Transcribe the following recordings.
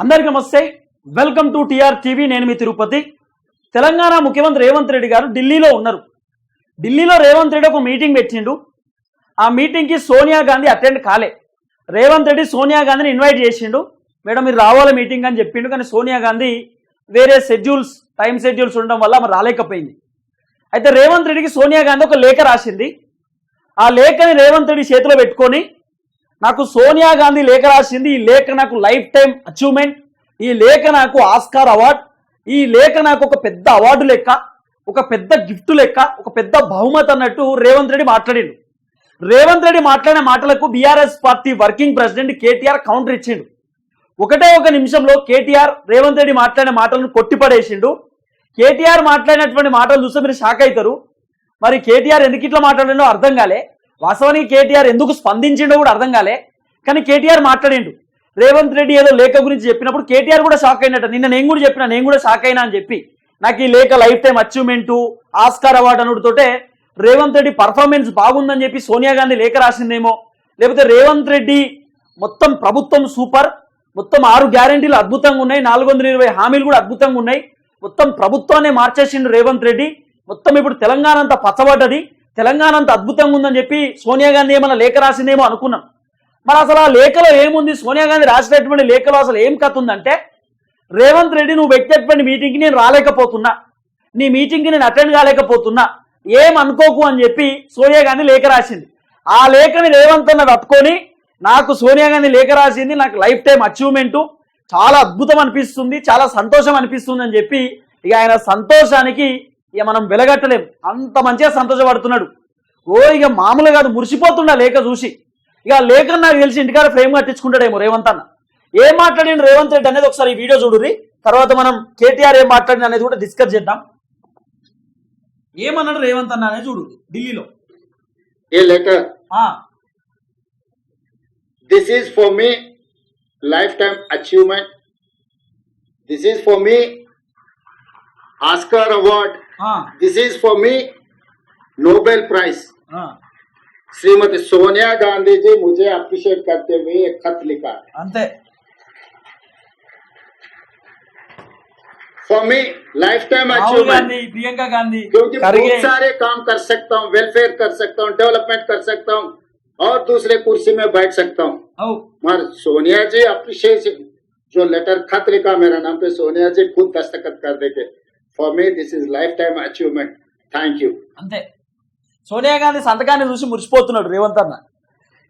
అందరికీ నమస్తే. Welcome to TR TV. నేను మీ తిరుపతి. తెలంగాణ ముఖ్యమంత్రి రేవంత్ రెడ్డి గారు ఢిల్లీలో ఉన్నారు. ఢిల్లీలో రేవంత్ రెడ్డి ఒక మీటింగ్ పెట్టిండు. ఆ మీటింగ్కి సోనియా గాంధీ అటెండ్ కాలే. రేవంత్ రెడ్డి సోనియా గాంధీని ఇన్వైట్ చేసిండు. మేడం మీరు రావాలి మీటింగ్ అని చెప్పిండు. కానీ సోనియా గాంధీ వేరే షెడ్యూల్స్ టైం షెడ్యూల్స్ ఉండడం వల్ల రాలేకపోయింది. అయితే రేవంత్ రెడ్డికి సోనియా గాంధీ ఒక లేఖ రాసింది. ఆ లేఖని రేవంత్ రెడ్డి చేతిలో పెట్టుకొని నాకు సోనియా గాంధీ లేఖ రాసింది ఈ లేఖ నాకు లైఫ్ టైం అచీవ్మెంట్ ఈ లేఖ నాకు ఆస్కార్ అవార్డ్ ఈ లేఖ నాకు ఒక పెద్ద అవార్డు లెక్క ఒక పెద్ద గిఫ్ట్ లెక్క ఒక పెద్ద బహుమతి అన్నట్టు రేవంత్ రెడ్డి మాట్లాడిండు. రేవంత్ రెడ్డి మాట్లాడిన మాటలకు BRS party working president KTR counter ఇచ్చిండు. ఒకటే ఒక నిమిషంలో కేటీఆర్ రేవంత్ రెడ్డి మాట్లాడిన మాటలను కొట్టిపడేసిండు. కేటీఆర్ మాట్లాడినటువంటి మాటలు చూస్తే మీరు షాక్ అవుతారు. మరి కేటీఆర్ ఎందుకు ఇట్లా మాట్లాడిండో అర్థం కాలే. వాస్తవానికి కేటీఆర్ ఎందుకు స్పందించిండో కూడా అర్థం కాలే. కానీ కేటీఆర్ మాట్లాడిండు. రేవంత్ రెడ్డి ఏదో లేఖ గురించి చెప్పినప్పుడు కేటీఆర్ కూడా షాక్ అయినట్ట. నిన్న నేను కూడా చెప్పిన నేను కూడా షాక్ అయినా అని చెప్పి. నాకు ఈ లేఖ life time achievement Oscar award అనుడితోటే రేవంత్ రెడ్డి పర్ఫార్మెన్స్ బాగుందని చెప్పి సోనియా గాంధీ లేఖ రాసిందేమో. లేకపోతే రేవంత్ రెడ్డి మొత్తం ప్రభుత్వం సూపర్ మొత్తం ఆరు గ్యారెంటీలు అద్భుతంగా ఉన్నాయి నాలుగు వందల ఇరవై హామీలు కూడా అద్భుతంగా ఉన్నాయి. మొత్తం ప్రభుత్వాన్ని మార్చేసిండు రేవంత్ రెడ్డి. మొత్తం ఇప్పుడు తెలంగాణ అంతా పచ్చబడ్డది. తెలంగాణ అంత అద్భుతంగా ఉందని చెప్పి సోనియా గాంధీ ఏమైనా లేఖ రాసిందేమో అనుకున్నాం. మరి అసలు ఆ లేఖలో ఏముంది? సోనియా గాంధీ రాసినటువంటి లేఖలో అసలు ఏం కథ ఉందంటే రేవంత్ రెడ్డి నువ్వు పెట్టేటువంటి మీటింగ్కి నేను రాలేకపోతున్నా. నీ మీటింగ్కి నేను అటెండ్ కాలేకపోతున్నా. ఏం అనుకోకు అని చెప్పి సోనియా గాంధీ లేఖ రాసింది. ఆ లేఖని రేవంత్ అన్న తట్టుకొని నాకు సోనియా గాంధీ లేఖ రాసింది. నాకు లైఫ్ టైం అచీవ్మెంట్ చాలా అద్భుతం అనిపిస్తుంది చాలా సంతోషం అనిపిస్తుంది అని చెప్పి ఇక ఆయన సంతోషానికి ఇక మనం వెలగట్టలేం. అంత మంచిగా సంతోషపడుతున్నాడు. ఓ ఇక మామూలు కాదు మురిసిపోతుండ లేఖ చూసి. ఇక లేఖ నాకు తెలిసి ఇంటికాడ ఫ్రేమ్ కట్టించుకుంటాడేమో రేవంత్ అన్న. ఏం మాట్లాడిండు రేవంత్ రెడ్డి అనేది ఒకసారి ఈ వీడియో చూడుర్రి. తర్వాత మనం కేటీఆర్ ఏం మాట్లాడింది అనేది కూడా డిస్కస్ చేద్దాం. ఏమన్నాడు రేవంత్ అన్న అనేది చూడు ఢిల్లీలో. ఏ లేఖ? This is for me lifetime achievement this is for me Oscar award this is for me Nobel prize Shrimati Sonia Gandhi ji मुझे अप्रिशिएट करते हुए एक खत लिखा। अंत। For me lifetime achievement Priyanka Gandhi क्योंकि बहुत सारे काम कर सकता हूँ वेलफेयर कर सकता हूँ डेवलपमेंट कर सकता हूँ और दूसरे कुर्सी में बैठ सकता हूँ। मगर सोनिया जी अप्रिशिएशन जो लेटर खत लिखा मेरा नाम पे सोनिया जी खुद दस्तखत कर देते। For me this is lifetime achievement thank you అంతే. సోనియా గాంధీ సంతకాన్ని చూసి మురిసిపోతున్నాడు రేవంత్ అన్న.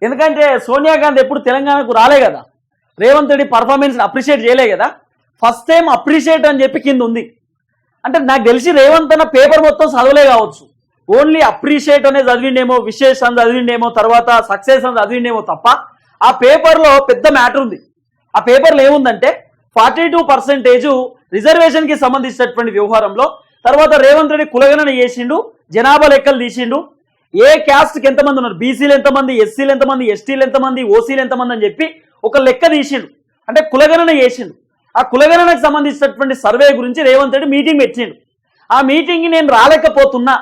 ఎందుకంటే సోనియా గాంధీ ఎప్పుడు తెలంగాణకు రాలే కదా. రేవంత్ రెడ్డి పర్ఫార్మెన్స్ అప్రిషియేట్ చేయలే కదా. ఫస్ట్ టైం అప్రిషియేట్ అని చెప్పి కింద ఉంది. అంటే నాకు తెలిసి రేవంత్ అన్న పేపర్ మొత్తం చదవలే కావచ్చు. ఓన్లీ అప్రిషియేట్ అనే చదివిండేమో విశేష్ అని చదివిండేమో తర్వాత సక్సెస్ అని చదివిండేమో తప్ప ఆ పేపర్లో పెద్ద మ్యాటర్ ఉంది. ఆ పేపర్లో ఏముందంటే ఫార్టీ టూ పర్సెంటేజు రిజర్వేషన్కి సంబంధించినటువంటి వ్యవహారంలో తర్వాత రేవంత్ రెడ్డి కులగణన చేసిండు జనాభా లెక్కలు తీసిండు. ఏ క్యాస్ట్కి ఎంతమంది ఉన్నారు? బీసీలు ఎంతమంది ఎస్సీలు ఎంతమంది ఎస్టీలు ఎంతమంది ఓసీలు ఎంతమంది అని చెప్పి ఒక లెక్క తీసిండు. అంటే కులగణన చేసిండు. ఆ కులగణనకు సంబంధించినటువంటి సర్వే గురించి రేవంత్ రెడ్డి మీటింగ్ పెట్టిండు. ఆ మీటింగ్కి నేను రాలేకపోతున్నా.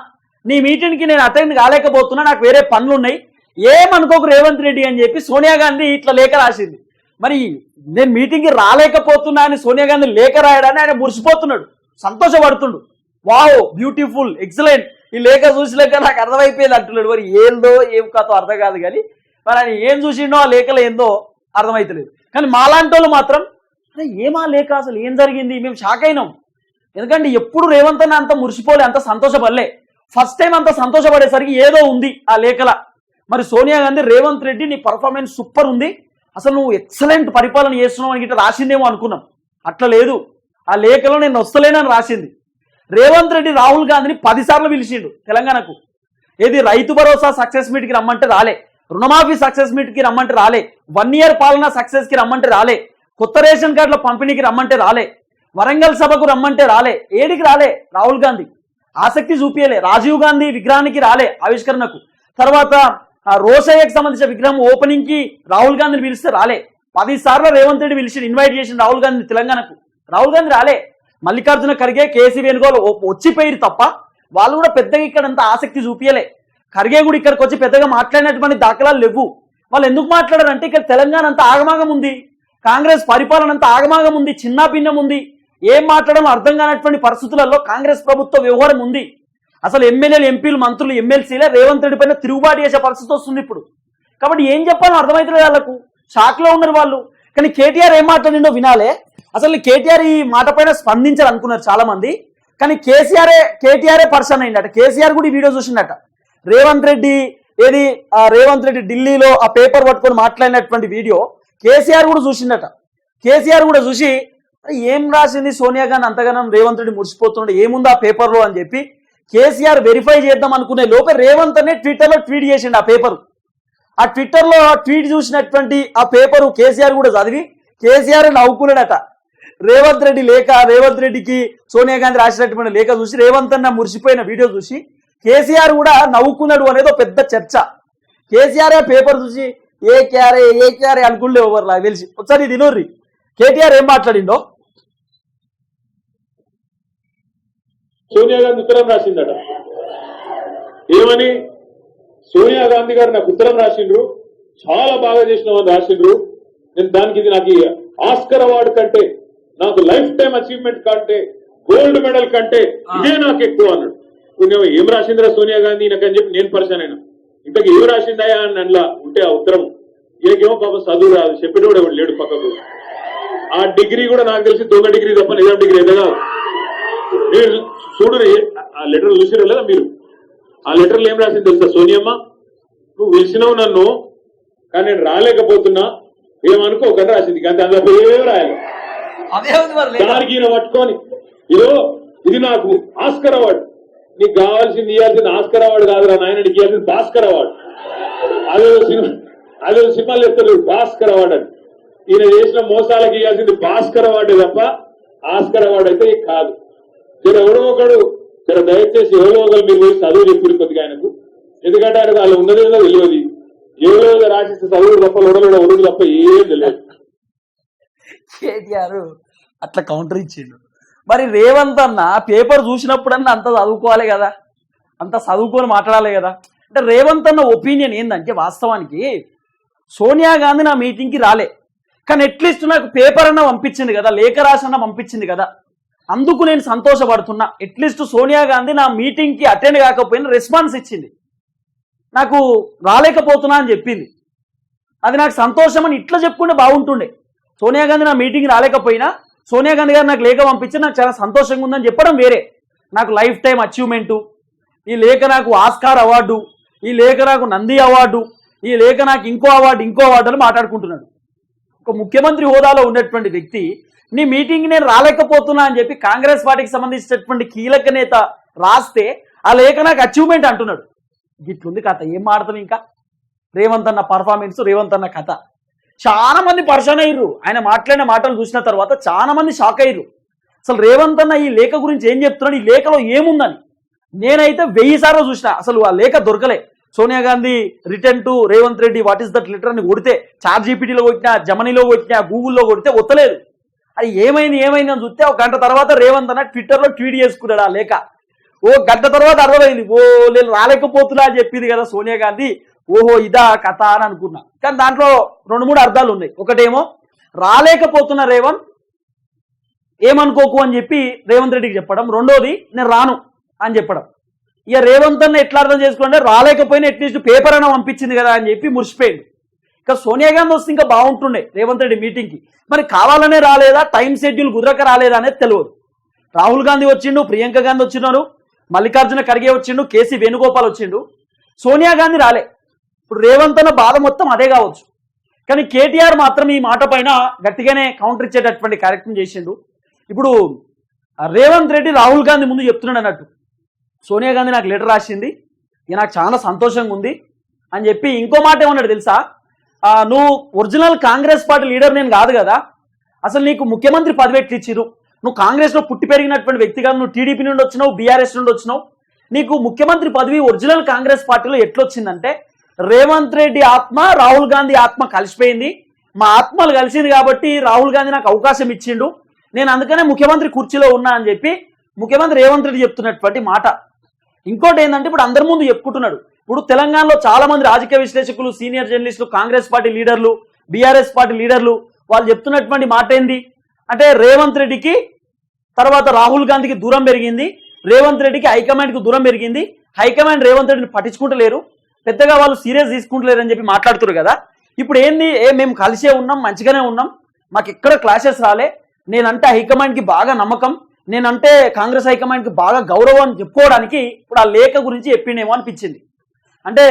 నీ మీటింగ్కి నేను అటెండ్ కాలేకపోతున్నా. నాకు వేరే పనులు ఉన్నాయి ఏమనుకోకు రేవంత్ రెడ్డి అని చెప్పి సోనియా గాంధీ ఇట్లా లేఖ రాసింది మరి నేను మీటింగ్కి రాలేకపోతున్నా అని సోనియా గాంధీ లేఖ రాయడాన్ని ఆయన మురిసిపోతున్నాడు. సంతోషపడుతుండు. Wow beautiful excellent. ఈ లేఖ చూసినాక నాకు అర్థమైపోయింది అంటున్నాడు. మరి ఏందో ఏం కాతో అర్థం కాదు కానీ మరి ఆయన ఏం చూసిండో ఆ లేఖలో ఏందో అర్థమైతలేదు. కానీ మాలాంటి వాళ్ళు మాత్రం అరే ఏమా లేఖ? అసలు ఏం జరిగింది? మేము షాక్ అయినాం. ఎందుకంటే ఎప్పుడు రేవంత్ అన్న అంత మురిసిపోలే అంత సంతోషపడలే. ఫస్ట్ టైం అంత సంతోషపడేసరికి ఏదో ఉంది ఆ లేఖల. మరి సోనియా గాంధీ రేవంత్ రెడ్డి నీ పర్ఫార్మెన్స్ సూపర్ ఉంది. అసలు నువ్వు ఎక్సలెంట్ పరిపాలన చేస్తున్నావు అని గిట్ట రాసిందేమో అనుకున్నాం. అట్లా లేదు. ఆ లేఖలో నేను వస్తలేనని రాసింది. రేవంత్ రెడ్డి రాహుల్ గాంధీని పదిసార్లు పిలిచిండు తెలంగాణకు. ఏది రైతు భరోసా సక్సెస్ మీట్కి రమ్మంటే రాలే. రుణమాఫీ సక్సెస్ మీట్కి రమ్మంటే రాలే. వన్ ఇయర్ పాలన సక్సెస్కి రమ్మంటే రాలే. కొత్త రేషన్ కార్డుల పంపిణీకి రమ్మంటే రాలే. వరంగల్ సభకు రమ్మంటే రాలే. ఏడికి రాలే? రాహుల్ గాంధీ. ఆసక్తి చూపించలే రాజీవ్ గాంధీ విగ్రహానికి రాలే ఆవిష్కరణకు. తర్వాత ఆ సంబంధించిన విగ్రహం ఓపెనింగ్కి రాహుల్ గాంధీని పిలిస్తే రాలే. పది సార్లు రేవంత్ రెడ్డి పిలిచి ఇన్వైట్ చేసిన రాహుల్ గాంధీ తెలంగాణకు. రాహుల్ గాంధీ రాలే. మల్లికార్జున ఖర్గే కేసీ వేణుగోలు వచ్చిపోయారు తప్ప వాళ్ళు కూడా పెద్దగా ఇక్కడ అంత ఆసక్తి చూపించలే ఖర్గే కూడా ఇక్కడికి వచ్చి పెద్దగా మాట్లాడినటువంటి దాఖలాలు లేవు. వాళ్ళు ఎందుకు మాట్లాడారంటే ఇక్కడ తెలంగాణ అంతా ఆగమాగం ఉంది. కాంగ్రెస్ పరిపాలన అంతా ఆగమాగం ఉంది. చిన్న భిన్నం ఉంది. ఏం మాట్లాడడం అర్థం కానటువంటి పరిస్థితులలో కాంగ్రెస్ ప్రభుత్వ వ్యవహారం ఉంది. అసలు ఎమ్మెల్యేలు ఎంపీలు మంత్రులు ఎమ్మెల్సీలే రేవంత్ రెడ్డి పైన తిరుగుబాటు చేసే పరిస్థితి వస్తుంది ఇప్పుడు. కాబట్టి ఏం చెప్పాలో అర్థమవుతుంది వాళ్ళకు. షాక్లో ఉన్నారు వాళ్ళు. కానీ కేటీఆర్ ఏం మాట్లాడిండో వినాలే. అసలు కేటీఆర్ ఈ మాట పైన స్పందించారు అనుకున్నారు చాలా మంది కానీ కేసీఆరే కేటీఆరే పర్సన్ అయిందట. కేసీఆర్ కూడా ఈ వీడియో చూసిండట. రేవంత్ రెడ్డి ఏది ఆ రేవంత్ రెడ్డి ఢిల్లీలో ఆ పేపర్ పట్టుకొని మాట్లాడినటువంటి వీడియో కేసీఆర్ కూడా చూసిండట. కేసీఆర్ కూడా చూసి ఏం రాసింది సోనియా గాంధీ అంతగానం రేవంత్ రెడ్డి ముడిచిపోతున్నాడు ఏముంది ఆ పేపర్లో? అని చెప్పి కేసీఆర్ వెరిఫై చేద్దాం అనుకునే లోపే రేవంత్ అనే ట్విట్టర్లో ట్వీట్ చేసిండు ఆ పేపర్ ఆ ట్విట్టర్లో ఆ ట్వీట్ చూసినటువంటి ఆ పేపరు కేసీఆర్ కూడా చదివి కేసీఆర్ నవ్వుకున్నాడట. రేవంత్ రెడ్డి లేఖ రేవంత్ రెడ్డికి సోనియా గాంధీ రాసినటువంటి లేఖ చూసి రేవంత్ అన్న మురిసిపోయిన వీడియో చూసి కేసీఆర్ కూడా నవ్వుకున్నాడు అనేది ఒక పెద్ద చర్చ. కేసీఆర్ పేపర్ చూసి ఏ క్యారే ఏ క్యారే అనుకుంటే ఎవరు నాకు తెలిసి. ఒకసారి ఇది కేటీఆర్ ఏం మాట్లాడిండో? సోనియా గాంధీ ఉత్తరం రాసిందట. ఏమని? సోనియా గాంధీ గారు నాకు ఉత్తరం రాసిండ్రు. చాలా బాగా చేసినామని రాసిండ్రు. నేను దానికి ఇది నాకు ఆస్కర్ అవార్డు కంటే నాకు లైఫ్ టైం అచీవ్మెంట్ కంటే గోల్డ్ మెడల్ కంటే ఇదే నాకు ఎక్కువ అన్నాడు. నువ్వు ఏం రాసిందిరా సోనియా గాంధీ? నాకని చెప్పి నేను పరిచయం అయినా. ఇంతకు ఏం రాసిందాయా అని అందులో ఉంటే ఆ ఉత్తరం ఈయనకేమో పాపం చదువు రాదు. చెప్పేటోడు ఎవడు లేడు పక్కకు. ఆ డిగ్రీ కూడా నాకు తెలిసి దొంగ డిగ్రీ తప్ప నిజాం డిగ్రీ అయితే కాదు. చూడు ఆ లెటర్ చూసిరా లేదా మీరు? ఆ లెటర్లో ఏం రాసింది తెలుసా? సోనియమ్మ నువ్వు పిలిచినావు నన్ను కానీ నేను రాలేకపోతున్నా. ఏమనుకోకుండా రాసింది కానీ అందులో ఏం రాయాలి? దానికి ఈయన పట్టుకొని ఇదో ఇది నాకు ఆస్కర్ అవార్డు. నీకు కావాల్సింది ఇవ్వాల్సింది ఆస్కర్ అవార్డు కాదురా నాయన నీకు ఇవ్వాల్సింది భాస్కర్ అవార్డు. అదే సినిమా అదే సినిమాలు చెప్తారు భాస్కర్ అవార్డు అని. ఈయన చేసిన మోసాలకు ఇవ్వాల్సింది భాస్కర్ అవార్డు తప్ప ఆస్కర్ అవార్డు అయితే కాదు. ఇక్కడ ఎవడో ఒకడు. ఇక్కడ దయచేసి ఎవరో ఒకరు మీరు పోయి చదువు చెప్పారు కొద్దిగా ఆయనకు. ఎందుకంటే ఆయన వాళ్ళు ఉన్నది తెలియదు. ఎవరో రాసిస్తే చదువు తప్ప ఉడలు ఉడుగు తప్ప ఏం తెలియదు. కేటీఆర్ అట్లా కౌంటర్ ఇచ్చిండు. మరి రేవంత్ అన్న పేపర్ చూసినప్పుడన్నా అంత చదువుకోవాలి కదా? అంత చదువుకొని మాట్లాడాలి కదా? అంటే రేవంత్ అన్న ఒపీనియన్ ఏంటంటే వాస్తవానికి సోనియా గాంధీ నా మీటింగ్కి రాలే. కానీ అట్లీస్ట్ నాకు పేపర్ అన్న పంపించింది కదా లేఖ రాసి అన్న పంపించింది కదా. అందుకు నేను సంతోషపడుతున్నా. అట్లీస్ట్ సోనియా గాంధీ నా మీటింగ్కి అటెండ్ కాకపోయినా రెస్పాన్స్ ఇచ్చింది. నాకు రాలేకపోతున్నా అని చెప్పింది. అది నాకు సంతోషం అని ఇట్లా చెప్పుకుంటే బాగుంటుండే. సోనియా గాంధీ నా మీటింగ్ రాలేకపోయినా సోనియా గాంధీ గారు నాకు లేఖ పంపించి నాకు చాలా సంతోషంగా ఉందని చెప్పడం వేరే. నాకు లైఫ్ టైం అచీవ్మెంటు ఈ లేఖ నాకు ఆస్కార్ అవార్డు ఈ లేఖ నాకు నంది అవార్డు ఈ లేఖ నాకు ఇంకో అవార్డు ఇంకో అవార్డు అని మాట్లాడుకుంటున్నాడు. ఒక ముఖ్యమంత్రి హోదాలో ఉన్నటువంటి వ్యక్తి నీ మీటింగ్ నేను రాలేకపోతున్నా అని చెప్పి కాంగ్రెస్ పార్టీకి సంబంధించినటువంటి కీలక నేత రాస్తే ఆ లేఖ నాకు అచీవ్మెంట్ అంటున్నాడు. ఇట్లుంది కథ ఏం మాడతాం ఇంకా? రేవంత్ అన్న పర్ఫార్మెన్స్ రేవంత్ అన్న కథ. చాలా మంది పర్సన్ అయ్యారు ఆయన మాట్లాడిన మాటలు చూసిన తర్వాత చాలా మంది షాక్ అయ్యారు అసలు రేవంత్ అన్న ఈ లేఖ గురించి ఏం చెప్తున్నాడు? ఈ లేఖలో ఏముందని? నేనైతే వెయ్యి సార్లు చూసిన. అసలు ఆ లేఖ దొరకలే. Sonia Gandhi return to Revanth Reddy what is that letter అని కొడితే చార్జీపీటీలో కొట్టినా జమనీలో కొట్టినా గూగుల్లో కొడితే ఒత్తలేదు. అది ఏమైంది ఏమైంది అని చూస్తే ఒక గంట తర్వాత రేవంత్ అన్న ట్విట్టర్లో ట్వీట్ చేసుకున్నాడు ఆ లేఖ. ఓ గంట తర్వాత అర్థమైంది. ఓ నేను రాలేకపోతున్నా అని చెప్పింది కదా సోనియా గాంధీ. ఓహో ఇదా కథ అని అనుకున్నా. కానీ దాంట్లో రెండు మూడు అర్థాలు ఉన్నాయి. ఒకటేమో రాలేకపోతున్న రేవంత్ ఏమనుకోకు అని చెప్పి రేవంత్ రెడ్డికి చెప్పడం. రెండోది నేను రాను అని చెప్పడం. ఇక రేవంత్ అన్న ఎట్లా అర్థం చేసుకోండి రాలేకపోయినా అట్లీస్ట్ పేపర్ అన్న పంపించింది కదా అని చెప్పి మురిసిపోయింది. ఇక సోనియా గాంధీ వస్తే ఇంకా బాగుంటుండే. రేవంత్ రెడ్డి మీటింగ్కి మరి కావాలనే రాలేదా? టైం షెడ్యూల్ కుదరక రాలేదా అనేది తెలియదు. రాహుల్ గాంధీ వచ్చిండు ప్రియాంక గాంధీ వచ్చినారు మల్లికార్జున ఖర్గే వచ్చిండు కేసీ వేణుగోపాల్ వచ్చిండు. సోనియా గాంధీ రాలే. ఇప్పుడు రేవంత్ అన్న బాధ మొత్తం అదే కావచ్చు. కానీ కేటీఆర్ మాత్రం ఈ మాట పైన గట్టిగానే కౌంటర్ ఇచ్చేటటువంటి కార్యక్రమం చేసిండు. ఇప్పుడు రేవంత్ రెడ్డి రాహుల్ గాంధీ ముందు చెప్తున్నాడు అన్నట్టు. సోనియా గాంధీ నాకు లెటర్ రాసింది. ఇది నాకు చాలా సంతోషంగా ఉంది. అని చెప్పి ఇంకో మాట ఏమన్నాడు తెలుసా? నువ్వు ఒరిజినల్ కాంగ్రెస్ పార్టీ లీడర్ నేను కాదు కదా. అసలు నీకు ముఖ్యమంత్రి పదవి ఎట్లు ఇచ్చిరు నువ్వు కాంగ్రెస్లో పుట్టి పెరిగినటువంటి వ్యక్తిగా నువ్వు టీడీపీ నుండి వచ్చినావు బీఆర్ఎస్ నుండి వచ్చినావు. నీకు ముఖ్యమంత్రి పదవి ఒరిజినల్ కాంగ్రెస్ పార్టీలో ఎట్లొచ్చిందంటే రేవంత్ రెడ్డి ఆత్మ రాహుల్ గాంధీ ఆత్మ కలిసిపోయింది. మా ఆత్మలు కలిసింది కాబట్టి రాహుల్ గాంధీ నాకు అవకాశం ఇచ్చిండు. నేను అందుకనే ముఖ్యమంత్రి కుర్చీలో ఉన్నా అని చెప్పి ముఖ్యమంత్రి రేవంత్ రెడ్డి చెప్తున్నటువంటి మాట. ఇంకోటి ఏంటంటే ఇప్పుడు అందరి ముందు చెప్పుకుంటున్నాడు. ఇప్పుడు తెలంగాణలో చాలా మంది రాజకీయ విశ్లేషకులు సీనియర్ జర్నలిస్టులు కాంగ్రెస్ పార్టీ లీడర్లు బీఆర్ఎస్ పార్టీ లీడర్లు వాళ్ళు చెప్తున్నటువంటి మాట ఏంది? అంటే రేవంత్ రెడ్డికి తర్వాత రాహుల్ గాంధీకి దూరం పెరిగింది రేవంత్ రెడ్డికి హైకమాండ్కి దూరం పెరిగింది హైకమాండ్ రేవంత్ రెడ్డిని పట్టించుకుంటలేరు పెద్దగా వాళ్ళు సీరియస్ తీసుకుంటలేరు అని చెప్పి మాట్లాడుతున్నారు కదా. ఇప్పుడు ఏంది? ఏ మేము కలిసే ఉన్నాం మంచిగానే ఉన్నాం మాకు ఎక్కడ క్లాషెస్ రాలే నేనంటే హైకమాండ్కి బాగా నమ్మకం నేనంటే కాంగ్రెస్ హైకమాండ్కి బాగా గౌరవం అని చెప్పుకోవడానికి ఇప్పుడు ఆ లేఖ గురించి చెప్పిండేమో అనిపించింది. అంటే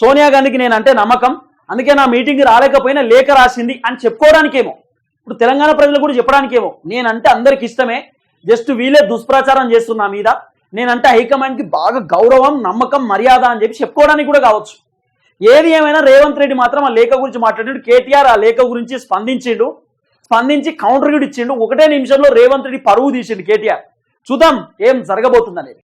సోనియా గాంధీకి నేను అంటే నమ్మకం. అందుకే నా మీటింగ్ రాలేకపోయినా లేఖ రాసింది అని చెప్పుకోవడానికేమో. ఇప్పుడు తెలంగాణ ప్రజలు కూడా చెప్పడానికేమో. నేనంటే అందరికి ఇష్టమే. జస్ట్ వీళ్ళే దుష్ప్రచారం చేస్తున్నా మీద. నేనంటే హైకమాండ్కి బాగా గౌరవం నమ్మకం మర్యాద అని చెప్పి చెప్పుకోవడానికి కూడా కావచ్చు. ఏది ఏమైనా రేవంత్ రెడ్డి మాత్రం ఆ లేఖ గురించి మాట్లాడాడు కేటీఆర్ ఆ లేఖ గురించి స్పందించిండు. స్పందించి కౌంటర్ కూడా ఇచ్చిండు. ఒకటే నిమిషంలో రేవంత్ రెడ్డి పరువు తీసిండు కేటీఆర్. చూద్దాం ఏం జరగబోతుందనేది.